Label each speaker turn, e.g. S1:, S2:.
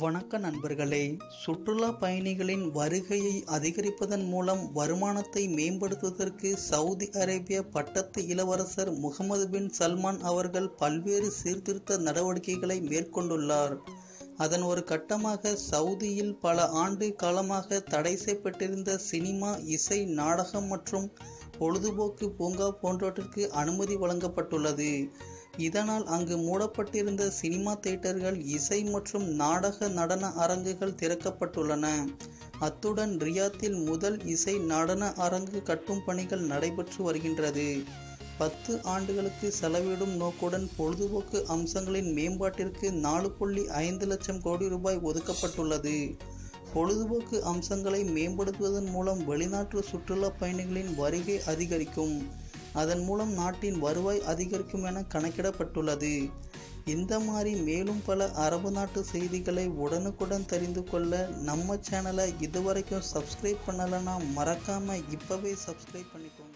S1: வணக்க நண்பர்களே சுற்றுலா பயணிகளின் வருகையை அதிகரிப்பதன் மூலம் வருமானத்தை மேம்படுத்துவதற்கு சவுதி அரேபிய பட்டத்து இளவரசர் முகமது பின் சல்மான் அவர்கள் பல்வேறு சீர்திருத்த நடவடிக்கைகளை மேற்கொண்டுள்ளார். அதன் ஒரு கட்டமாக சவுதியில் பல ஆண்டு காலமாக தடை செய்யப்பட்டிருந்த சினிமா இசை நாடகம் மற்றும் பொழுதுபோக்கு பூங்கா போன்றவற்றிற்கு அனுமதி வழங்கப்பட்டுள்ளது. இதனால் அங்கு மூடப்பட்டிருந்த சினிமா தியேட்டர்கள் இசை மற்றும் நாடக நடன அரங்குகள் திறக்கப்பட்டுள்ளன. அத்துடன் ரியாத்தில் முதல் இசை நடன அரங்கு கட்டும் பணிகள் நடைபெற்று வருகின்றது. பத்து ஆண்டுகளுக்கு செலவிடும் நோக்குடன் பொழுதுபோக்கு அம்சங்களின் மேம்பாட்டிற்கு நாலு புள்ளி ஐந்து லட்சம் கோடி ரூபாய் ஒதுக்கப்பட்டுள்ளது. பொழுதுபோக்கு அம்சங்களை மேம்படுத்துவதன் மூலம் வெளிநாட்டு சுற்றுலா பயணிகளின் வருகை அதிகரிக்கும். அதன் மூலம் நாட்டின் வருவாய் அதிகரிக்கும் என கணக்கிடப்பட்டுள்ளது. இந்த மாதிரி மேலும் பல அரபு நாட்டு செய்திகளை உடனுக்குடன் தெரிந்து கொள்ள நம்ம சேனலை இதுவரைக்கும் சப்ஸ்கிரைப் பண்ணலைன்னா மறக்காமல் இப்போவே சப்ஸ்கிரைப் பண்ணிக்கோங்க.